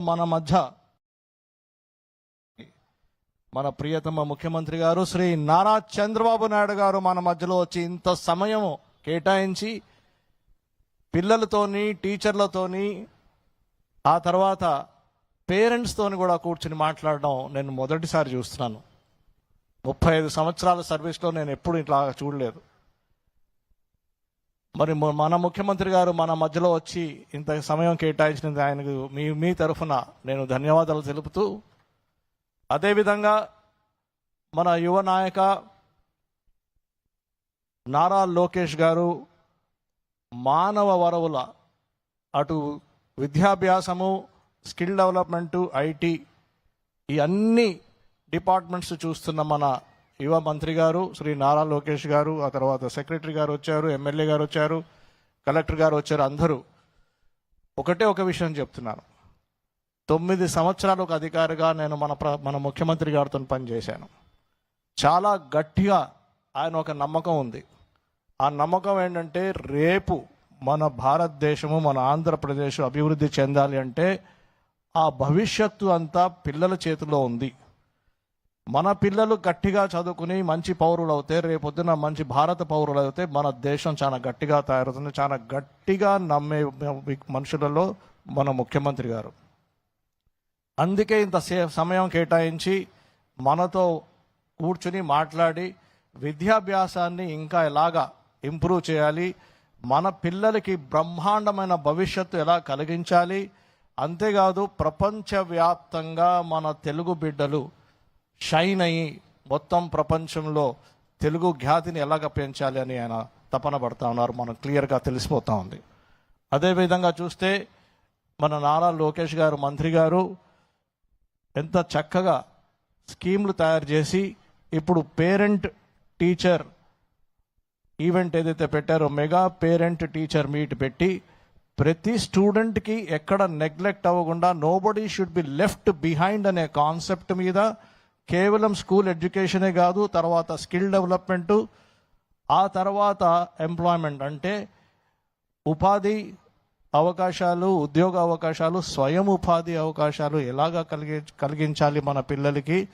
మన మధ్య. మన ప్రియతమ ముఖ్యమంత్రి గారు శ్రీ నారా చంద్రబాబు నాయుడు గారు మన మధ్యలో వచ్చి ఇంత సమయం కేటాయించి పిల్లలతోని టీచర్లతోని ఆ తర్వాత పేరెంట్స్తోని కూడా కూర్చుని మాట్లాడడం నేను మొదటిసారి చూస్తున్నాను. ముప్పై ఐదు సంవత్సరాల సర్వీస్లో నేను ఎప్పుడు ఇట్లా చూడలేదు. మరి మన ముఖ్యమంత్రి గారు మన మధ్యలో వచ్చి ఇంత సమయం కేటాయించినందుకు ఆయనకు మీ మీ తరఫున నేను ధన్యవాదాలు తెలుపుతూ అదేవిధంగా మన యువ నాయక నారా లోకేష్ గారు మానవ వరవుల అటు విద్యాభ్యాసము స్కిల్ డెవలప్మెంటు ఐటీ ఈ అన్ని డిపార్ట్మెంట్స్ చూస్తున్న మన యువ మంత్రి గారు శ్రీ నారా లోకేష్ గారు ఆ తర్వాత సెక్రటరీ గారు వచ్చారు ఎమ్మెల్యే గారు వచ్చారు కలెక్టర్ గారు వచ్చారు అందరూ. ఒకటే ఒక విషయం చెప్తున్నాను. తొమ్మిది సంవత్సరాలు ఒక అధికారిగా నేను మన ప్ర మన ముఖ్యమంత్రి గారితో పనిచేశాను. చాలా గట్టిగా ఆయన ఒక నమ్మకం ఉంది. ఆ నమ్మకం ఏంటంటే రేపు మన భారతదేశము మన ఆంధ్రప్రదేశ్ అభివృద్ధి చెందాలి అంటే ఆ భవిష్యత్తు అంతా పిల్లల చేతిలో ఉంది. మన పిల్లలు గట్టిగా చదువుకుని మంచి పౌరులు అవుతే రేపొద్దున మంచి భారత పౌరులు అయితే మన దేశం చాలా గట్టిగా తయారవుతుంది. చాలా గట్టిగా నమ్మే మనుషులలో మన ముఖ్యమంత్రి గారు. అందుకే ఇంత సే- సమయం కేటాయించి మనతో కూర్చుని మాట్లాడి విద్యాభ్యాసాన్ని ఇంకా ఎలాగా ఇంప్రూవ్ చేయాలి మన పిల్లలకి బ్రహ్మాండమైన భవిష్యత్తు ఎలా కలిగించాలి అంతేకాదు ప్రపంచవ్యాప్తంగా మన తెలుగు బిడ్డలు షైన్ అయ్యి మొత్తం ప్రపంచంలో తెలుగు ఖ్యాతిని ఎలాగ పెంచాలి అని ఆయన తపన పడతా ఉన్నారు. మనం క్లియర్గా తెలిసిపోతా ఉంది. అదేవిధంగా చూస్తే మన నారా లోకేష్ గారు మంత్రి గారు ఎంత చక్కగా స్కీమ్లు తయారు చేసి ఇప్పుడు పేరెంట్ టీచర్ ఈవెంట్ ఏదైతే పెట్టారో మెగా పేరెంట్ టీచర్ మీట్ పెట్టి ప్రతి స్టూడెంట్కి ఎక్కడ నెగ్లెక్ట్ అవ్వకుండా nobody should be left behind అనే కాన్సెప్ట్ మీద కేవలం స్కూల్ ఎడ్యుకేషనే కాదు తర్వాత స్కిల్ డెవలప్మెంటు ఆ తర్వాత ఎంప్లాయ్మెంట్ అంటే ఉపాధి అవకాశాలు ఉద్యోగ అవకాశాలు స్వయం ఉపాధి అవకాశాలు ఎలాగా కలిగి కలిగించాలి మన పిల్లలకి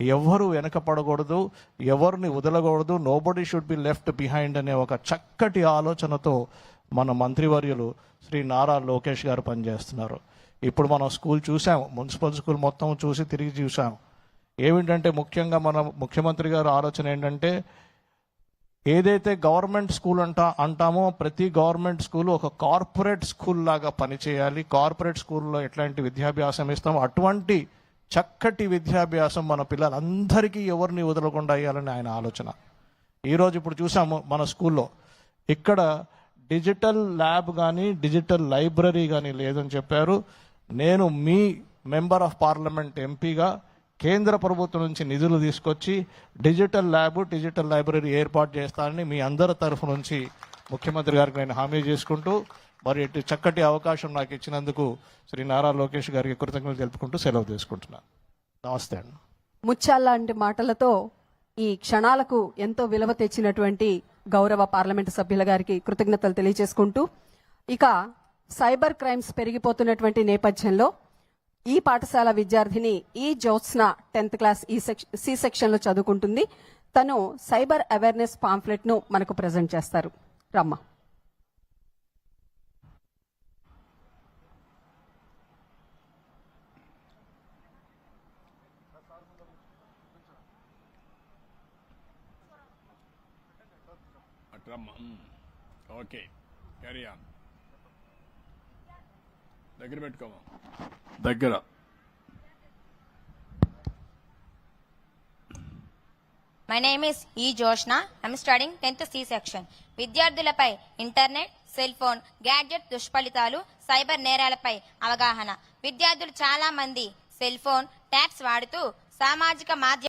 ఎవరు వెనకపడకూడదు ఎవరిని వదలకూడదు nobody should be left behind అనే ఒక చక్కటి ఆలోచనతో మన మంత్రివర్యులు శ్రీ నారా లోకేష్ గారు పనిచేస్తున్నారు. ఇప్పుడు మనం స్కూల్ చూసాం మున్సిపల్ స్కూల్ మొత్తం చూసి తిరిగి చూసాం ఏమిటంటే ముఖ్యంగా మన ముఖ్యమంత్రి గారు ఆలోచన ఏంటంటే ఏదైతే గవర్నమెంట్ స్కూల్ అంటా అంటామో ప్రతి గవర్నమెంట్ స్కూల్ ఒక కార్పొరేట్ స్కూల్ లాగా పనిచేయాలి. కార్పొరేట్ స్కూల్లో ఎట్లాంటి విద్యాభ్యాసం ఇస్తామో అటువంటి చక్కటి విద్యాభ్యాసం మన పిల్లలందరికీ ఎవరిని వదలకుండా అయ్యాలని ఆయన ఆలోచన. ఈరోజు ఇప్పుడు చూసాము మన స్కూల్లో. ఇక్కడ డిజిటల్ ల్యాబ్ కానీ డిజిటల్ లైబ్రరీ కానీ లేదని చెప్పారు. నేను మీ మెంబర్ ఆఫ్ పార్లమెంట్ ఎంపీగా కేంద్ర ప్రభుత్వం నుంచి నిధులు తీసుకొచ్చి డిజిటల్ ల్యాబ్ డిజిటల్ లైబ్రరీ ఏర్పాటు చేస్తానని మీ అందరి తరఫు నుంచి ముఖ్యమంత్రి గారికి నేను హామీ చేసుకుంటూ మరి ఇటు చక్కటి అవకాశం నాకు ఇచ్చినందుకు శ్రీ నారా లోకేష్ గారికి కృతజ్ఞతలు తెలుపుకుంటూ సెలవు తీసుకుంటున్నాను నమస్తే అండి. ముత్యాల్లాంటి మాటలతో ఈ క్షణాలకు ఎంతో విలువ తెచ్చినటువంటి గౌరవ పార్లమెంటు సభ్యుల గారికి కృతజ్ఞతలు తెలియజేసుకుంటూ ఇక సైబర్ క్రైమ్స్ పెరిగిపోతున్నటువంటి నేపథ్యంలో ఈ పాఠశాల విద్యార్థిని ఈ జ్యోత్స్న టెన్త్ క్లాస్ ఈ సెక్ష సి సెక్షన్లో చదువుకుంటుంది. తను సైబర్ అవేర్నెస్ పాంఫ్లెట్ను మనకు ప్రజెంట్ చేస్తారు. రమ్మ. ఓకే. క్యారీ ఆన్ దగ్గర పెట్టుకోమా? దగ్గర. My name is E Joshna I'm studying tenth C section విద్యార్థులపై ఇంటర్నెట్ సెల్ ఫోన్ గ్యాడ్జెట్ దుష్ఫలితాలు సైబర్ నేరాలపై అవగాహన. విద్యార్థులు చాలా మంది సెల్ ఫోన్ ట్యాబ్స్ వాడుతూ సామాజిక మాధ్యమ